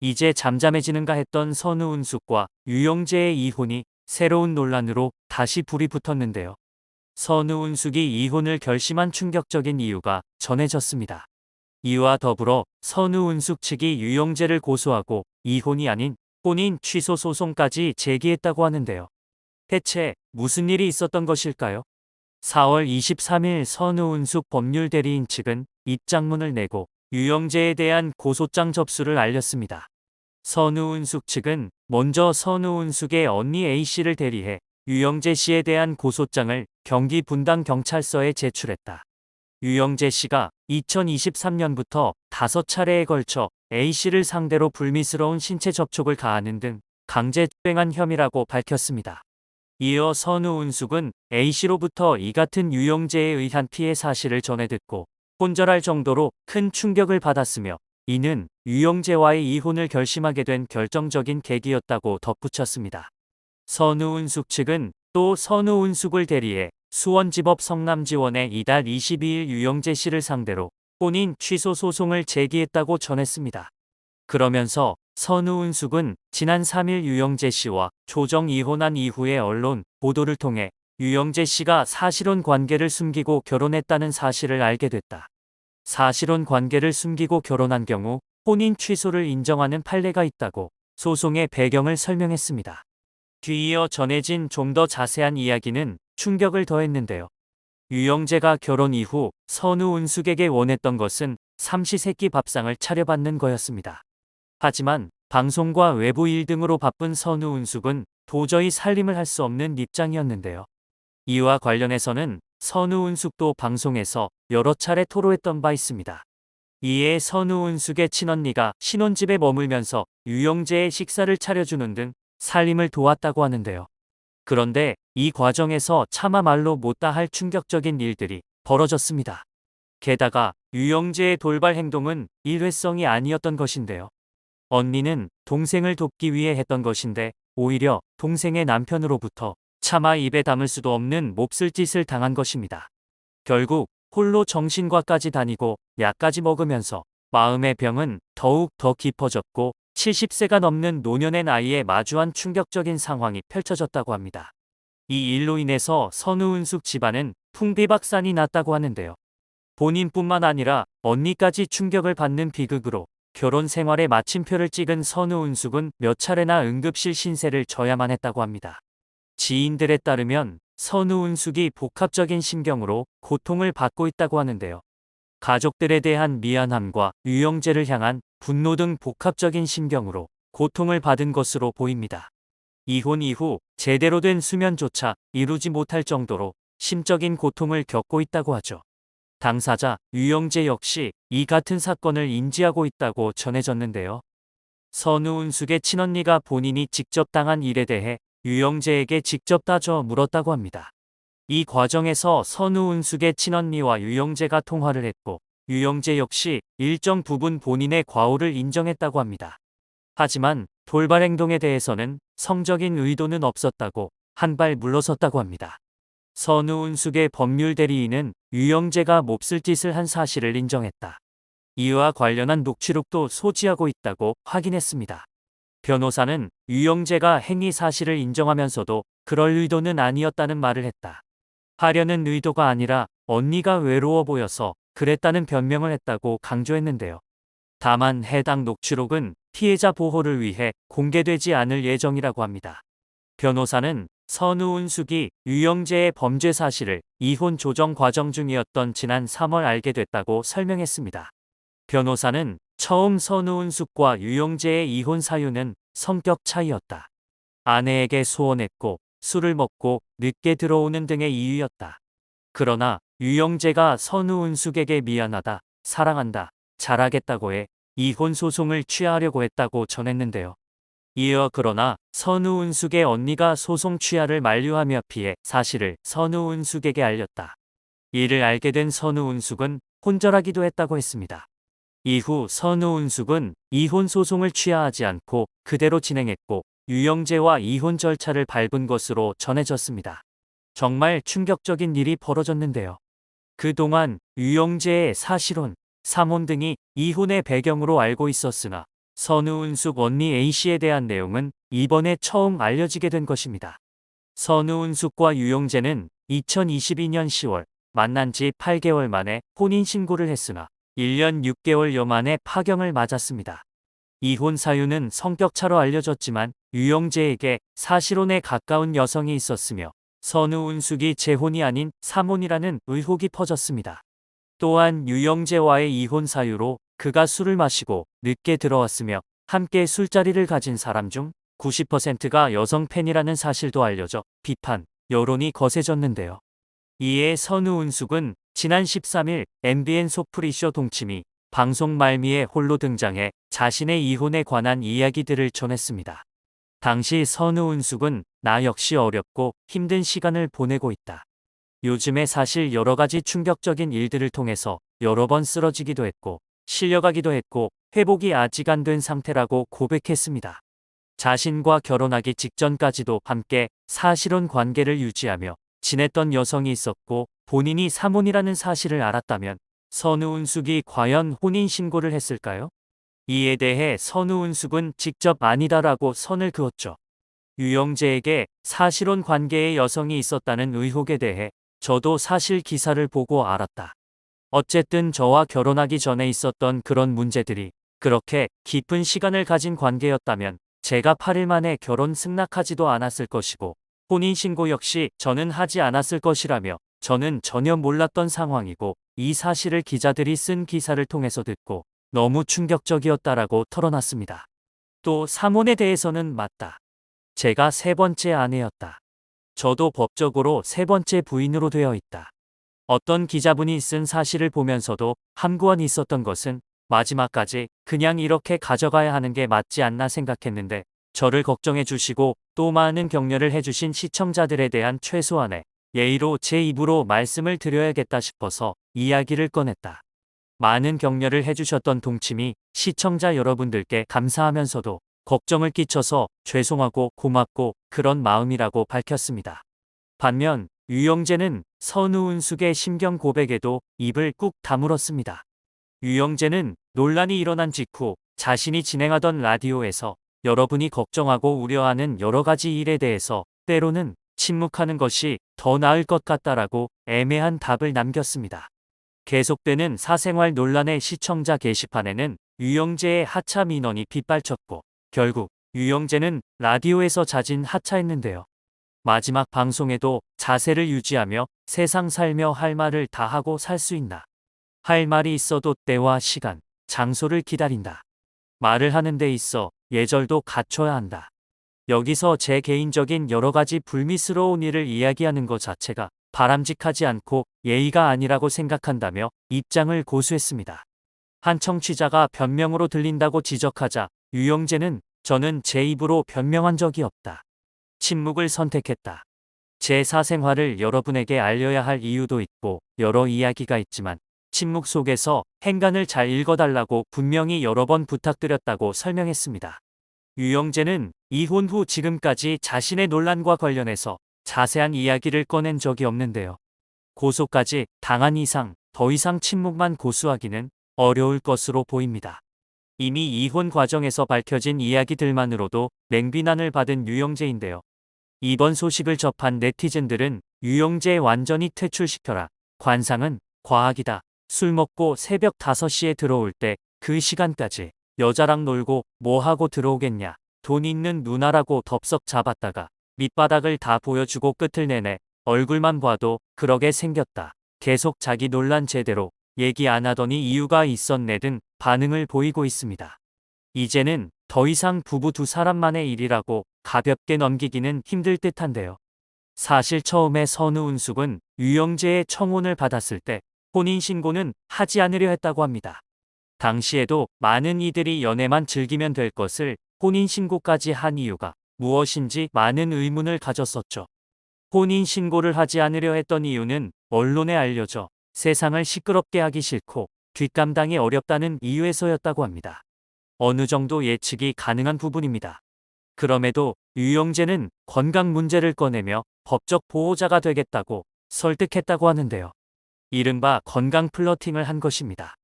이제 잠잠해지는가 했던 선우은숙과 유영재의 이혼이 새로운 논란으로 다시 불이 붙었는데요. 선우은숙이 이혼을 결심한 충격적인 이유가 전해졌습니다. 이와 더불어 선우은숙 측이 유영재를 고소하고 이혼이 아닌 혼인 취소 소송까지 제기했다고 하는데요. 대체 무슨 일이 있었던 것일까요? 4월 23일 선우은숙 법률대리인 측은 입장문을 내고 유영재에 대한 고소장 접수를 알렸습니다. 선우은숙 측은 먼저 선우은숙의 언니 A씨를 대리해 유영재 씨에 대한 고소장을 경기 분당 경찰서에 제출했다. 유영재 씨가 2023년부터 다섯 차례에 걸쳐 A씨를 상대로 불미스러운 신체 접촉을 가하는 등 강제집행한 혐의라고 밝혔습니다. 이어 선우은숙은 A씨로부터 이 같은 유영재에 의한 피해 사실을 전해 듣고 혼절할 정도로 큰 충격을 받았으며 이는 유영재와의 이혼을 결심하게 된 결정적인 계기였다고 덧붙였습니다. 선우은숙 측은 또 선우은숙을 대리해 수원지법 성남지원에 이달 22일 유영재 씨를 상대로 혼인 취소 소송을 제기했다고 전했습니다. 그러면서 선우은숙은 지난 3일 유영재 씨와 조정 이혼한 이후의 언론 보도를 통해 유영재 씨가 사실혼 관계를 숨기고 결혼했다는 사실을 알게 됐다. 사실혼 관계를 숨기고 결혼한 경우 혼인 취소를 인정하는 판례가 있다고 소송의 배경을 설명했습니다. 뒤이어 전해진 좀 더 자세한 이야기는 충격을 더했는데요. 유영재가 결혼 이후 선우 은숙에게 원했던 것은 삼시세끼 밥상을 차려받는 거였습니다. 하지만 방송과 외부 일 등으로 바쁜 선우 은숙은 도저히 살림을 할 수 없는 입장이었는데요. 이와 관련해서는 선우은숙도 방송에서 여러 차례 토로했던 바 있습니다. 이에 선우은숙의 친언니가 신혼집에 머물면서 유영재의 식사를 차려주는 등 살림을 도왔다고 하는데요. 그런데 이 과정에서 차마 말로 못다 할 충격적인 일들이 벌어졌습니다. 게다가 유영재의 돌발 행동은 일회성이 아니었던 것인데요. 언니는 동생을 돕기 위해 했던 것인데 오히려 동생의 남편으로부터 차마 입에 담을 수도 없는 몹쓸 짓을 당한 것입니다. 결국 홀로 정신과까지 다니고 약까지 먹으면서 마음의 병은 더욱 더 깊어졌고 70세가 넘는 노년의 나이에 마주한 충격적인 상황이 펼쳐졌다고 합니다. 이 일로 인해서 선우은숙 집안은 풍비박산이 났다고 하는데요. 본인뿐만 아니라 언니까지 충격을 받는 비극으로 결혼 생활에 마침표를 찍은 선우은숙은 몇 차례나 응급실 신세를 져야만 했다고 합니다. 지인들에 따르면 선우은숙이 복합적인 심경으로 고통을 받고 있다고 하는데요. 가족들에 대한 미안함과 유영재를 향한 분노 등 복합적인 심경으로 고통을 받은 것으로 보입니다. 이혼 이후 제대로 된 수면조차 이루지 못할 정도로 심적인 고통을 겪고 있다고 하죠. 당사자 유영재 역시 이 같은 사건을 인지하고 있다고 전해졌는데요. 선우은숙의 친언니가 본인이 직접 당한 일에 대해 유영재에게 직접 따져 물었다고 합니다. 이 과정에서 선우 은숙의 친언니와 유영재가 통화를 했고 유영재 역시 일정 부분 본인의 과오를 인정했다고 합니다. 하지만 돌발 행동에 대해서는 성적인 의도는 없었다고 한 발 물러섰다고 합니다. 선우 은숙의 법률 대리인은 유영재가 몹쓸 짓을 한 사실을 인정했다. 이와 관련한 녹취록도 소지하고 있다고 확인했습니다. 변호사는 유영재가 행위 사실을 인정하면서도 그럴 의도는 아니었다는 말을 했다. 하려는 의도가 아니라 언니가 외로워 보여서 그랬다는 변명을 했다고 강조했는데요. 다만 해당 녹취록은 피해자 보호를 위해 공개되지 않을 예정이라고 합니다. 변호사는 선우은숙이 유영재의 범죄 사실을 이혼 조정 과정 중이었던 지난 3월 알게 됐다고 설명했습니다. 변호사는 처음 선우은숙과 유영재의 이혼 사유는 성격 차이였다. 아내에게 소원했고 술을 먹고 늦게 들어오는 등의 이유였다. 그러나 유영재가 선우은숙에게 미안하다, 사랑한다, 잘하겠다고 해 이혼 소송을 취하려고 했다고 전했는데요. 이어 그러나 선우은숙의 언니가 소송 취하를 만류하며 피해 사실을 선우은숙에게 알렸다. 이를 알게 된 선우은숙은 혼절하기도 했다고 했습니다. 이후 선우은숙은 이혼 소송을 취하하지 않고 그대로 진행했고 유영재와 이혼 절차를 밟은 것으로 전해졌습니다. 정말 충격적인 일이 벌어졌는데요. 그동안 유영재의 사실혼, 삼혼 등이 이혼의 배경으로 알고 있었으나 선우은숙 언니 A씨에 대한 내용은 이번에 처음 알려지게 된 것입니다. 선우은숙과 유용재는 2022년 10월 만난 지 8개월 만에 혼인신고를 했으나 1년 6개월 여 만에 파경을 맞았습니다. 이혼 사유는 성격차로 알려졌지만 유영재에게 사실혼에 가까운 여성이 있었으며 선우은숙이 재혼이 아닌 삼혼이라는 의혹이 퍼졌습니다. 또한 유영재와의 이혼 사유로 그가 술을 마시고 늦게 들어왔으며 함께 술자리를 가진 사람 중 90%가 여성 팬이라는 사실도 알려져 비판, 여론이 거세졌는데요. 이에 선우은숙은 지난 13일 MBN 소프리쇼 동치미 방송 말미에 홀로 등장해 자신의 이혼에 관한 이야기들을 전했습니다. 당시 선우은숙은 나 역시 어렵고 힘든 시간을 보내고 있다. 요즘에 사실 여러 가지 충격적인 일들을 통해서 여러 번 쓰러지기도 했고 실려가기도 했고 회복이 아직 안 된 상태라고 고백했습니다. 자신과 결혼하기 직전까지도 함께 사실혼 관계를 유지하며 지냈던 여성이 있었고 본인이 사몬이라는 사실을 알았다면 선우은숙이 과연 혼인신고를 했을까요? 이에 대해 선우은숙은 직접 아니다라고 선을 그었죠. 유영재에게 사실혼 관계의 여성이 있었다는 의혹에 대해 저도 사실 기사를 보고 알았다. 어쨌든 저와 결혼하기 전에 있었던 그런 문제들이 그렇게 깊은 시간을 가진 관계였다면 제가 8일 만에 결혼 승낙하지도 않았을 것이고 혼인신고 역시 저는 하지 않았을 것이라며 저는 전혀 몰랐던 상황이고 이 사실을 기자들이 쓴 기사를 통해서 듣고 너무 충격적이었다라고 털어놨습니다. 또 사몬에 대해서는 맞다. 제가 세 번째 아내였다. 저도 법적으로 세 번째 부인으로 되어 있다. 어떤 기자분이 쓴 사실을 보면서도 함구원이 있었던 것은 마지막까지 그냥 이렇게 가져가야 하는 게 맞지 않나 생각했는데 저를 걱정해 주시고 또 많은 격려를 해주신 시청자들에 대한 최소한의 예의로 제 입으로 말씀을 드려야겠다 싶어서 이야기를 꺼냈다. 많은 격려를 해주셨던 동치미 시청자 여러분들께 감사하면서도 걱정을 끼쳐서 죄송하고 고맙고 그런 마음이라고 밝혔습니다. 반면 유영재는 선우은숙의 심경 고백에도 입을 꾹 다물었습니다. 유영재는 논란이 일어난 직후 자신이 진행하던 라디오에서 여러분이 걱정하고 우려하는 여러 가지 일에 대해서 때로는 침묵하는 것이 더 나을 것 같다라고 애매한 답을 남겼습니다. 계속되는 사생활 논란의 시청자 게시판에는 유영재의 하차 민원이 빗발쳤고 결국 유영재는 라디오에서 자진 하차했는데요. 마지막 방송에도 자세를 유지하며 세상 살며 할 말을 다 하고 살 수 있나. 할 말이 있어도 때와 시간, 장소를 기다린다. 말을 하는 데 있어 예절도 갖춰야 한다. 여기서 제 개인적인 여러 가지 불미스러운 일을 이야기하는 것 자체가 바람직하지 않고 예의가 아니라고 생각한다며 입장을 고수했습니다. 한 청취자가 변명으로 들린다고 지적하자 유영재는 저는 제 입으로 변명한 적이 없다. 침묵을 선택했다. 제 사생활을 여러분에게 알려야 할 이유도 있고 여러 이야기가 있지만 침묵 속에서 행간을 잘 읽어달라고 분명히 여러 번 부탁드렸다고 설명했습니다. 유영재는 이혼 후 지금까지 자신의 논란과 관련해서 자세한 이야기를 꺼낸 적이 없는데요. 고소까지 당한 이상 더 이상 침묵만 고수하기는 어려울 것으로 보입니다. 이미 이혼 과정에서 밝혀진 이야기들만으로도 냉비난을 받은 유영재인데요. 이번 소식을 접한 네티즌들은 유영재 완전히 퇴출시켜라. 관상은 과학이다. 술 먹고 새벽 5시에 들어올 때 그 시간까지 여자랑 놀고 뭐 하고 들어오겠냐. 돈 있는 누나라고 덥석 잡았다가 밑바닥을 다 보여주고 끝을 내내 얼굴만 봐도 그러게 생겼다. 계속 자기 논란 제대로 얘기 안 하더니 이유가 있었네 등 반응을 보이고 있습니다. 이제는 더 이상 부부 두 사람만의 일이라고 가볍게 넘기기는 힘들 듯한데요. 사실 처음에 선우은숙은 유영재의 청혼을 받았을 때 혼인신고는 하지 않으려 했다고 합니다. 당시에도 많은 이들이 연애만 즐기면 될 것을 혼인신고까지 한 이유가 무엇인지 많은 의문을 가졌었죠. 혼인신고를 하지 않으려 했던 이유는 언론에 알려져 세상을 시끄럽게 하기 싫고 뒷감당이 어렵다는 이유에서였다고 합니다. 어느 정도 예측이 가능한 부분입니다. 그럼에도 유영재는 건강 문제를 꺼내며 법적 보호자가 되겠다고 설득했다고 하는데요. 이른바 건강 플러팅을 한 것입니다.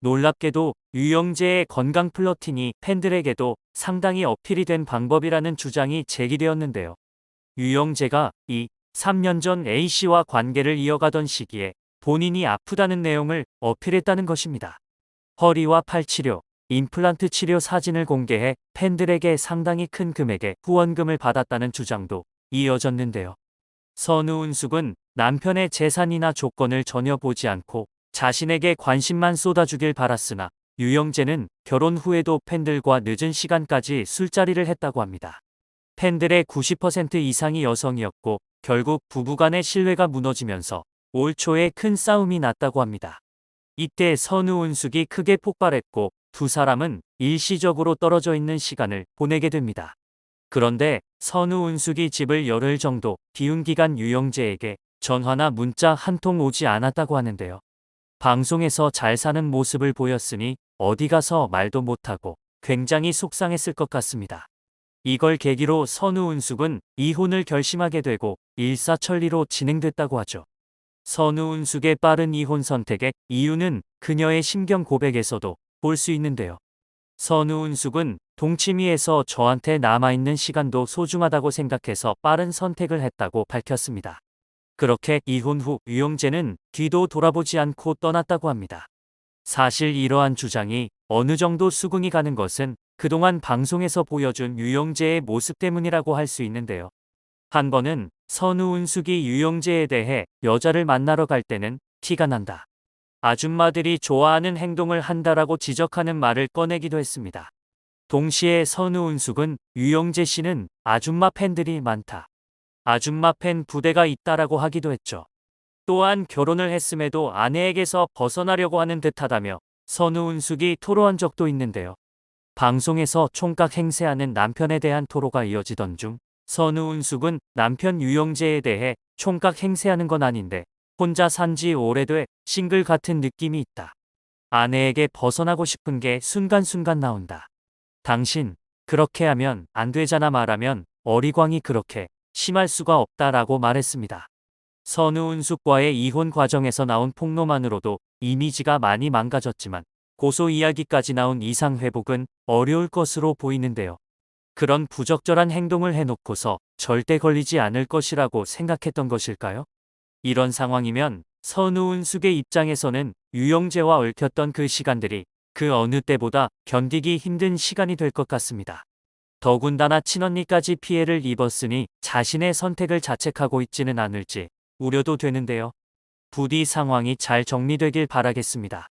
놀랍게도 유영재의 건강 플러팅이 팬들에게도 상당히 어필이 된 방법이라는 주장이 제기되었는데요. 유영재가 이 3년 전 A씨와 관계를 이어가던 시기에 본인이 아프다는 내용을 어필했다는 것입니다. 허리와 팔 치료, 임플란트 치료 사진을 공개해 팬들에게 상당히 큰 금액의 후원금을 받았다는 주장도 이어졌는데요. 선우은숙은 남편의 재산이나 조건을 전혀 보지 않고 자신에게 관심만 쏟아주길 바랐으나 유영재는 결혼 후에도 팬들과 늦은 시간까지 술자리를 했다고 합니다. 팬들의 90% 이상이 여성이었고 결국 부부간의 신뢰가 무너지면서 올 초에 큰 싸움이 났다고 합니다. 이때 선우은숙이 크게 폭발했고 두 사람은 일시적으로 떨어져 있는 시간을 보내게 됩니다. 그런데 선우은숙이 집을 열흘 정도 비운 기간 유영재에게 전화나 문자 한 통 오지 않았다고 하는데요. 방송에서 잘 사는 모습을 보였으니 어디 가서 말도 못하고 굉장히 속상했을 것 같습니다. 이걸 계기로 선우은숙은 이혼을 결심하게 되고 일사천리로 진행됐다고 하죠. 선우은숙의 빠른 이혼 선택의 이유는 그녀의 심경 고백에서도 볼 수 있는데요. 선우은숙은 동치미에서 저한테 남아있는 시간도 소중하다고 생각해서 빠른 선택을 했다고 밝혔습니다. 그렇게 이혼 후 유영재는 뒤도 돌아보지 않고 떠났다고 합니다. 사실 이러한 주장이 어느 정도 수긍이 가는 것은 그동안 방송에서 보여준 유영재의 모습 때문이라고 할 수 있는데요. 한 번은 선우은숙이 유영재에 대해 여자를 만나러 갈 때는 티가 난다. 아줌마들이 좋아하는 행동을 한다라고 지적하는 말을 꺼내기도 했습니다. 동시에 선우은숙은 유영재 씨는 아줌마 팬들이 많다. 아줌마 팬 부대가 있다라고 하기도 했죠. 또한 결혼을 했음에도 아내에게서 벗어나려고 하는 듯하다며 선우은숙이 토로한 적도 있는데요. 방송에서 총각 행세하는 남편에 대한 토로가 이어지던 중 선우은숙은 남편 유영재에 대해 총각 행세하는 건 아닌데 혼자 산 지 오래돼 싱글 같은 느낌이 있다. 아내에게 벗어나고 싶은 게 순간순간 나온다. 당신 그렇게 하면 안 되잖아 말하면 어리광이 그렇게 심할 수가 없다라고 말했습니다. 선우은숙과의 이혼 과정에서 나온 폭로만으로도 이미지가 많이 망가졌지만 고소 이야기까지 나온 이상 회복은 어려울 것으로 보이는데요. 그런 부적절한 행동을 해놓고서 절대 걸리지 않을 것이라고 생각했던 것일까요? 이런 상황이면 선우은숙의 입장에서는 유영재와 얽혔던 그 시간들이 그 어느 때보다 견디기 힘든 시간이 될 것 같습니다. 더군다나 친언니까지 피해를 입었으니 자신의 선택을 자책하고 있지는 않을지 우려도 되는데요. 부디 상황이 잘 정리되길 바라겠습니다.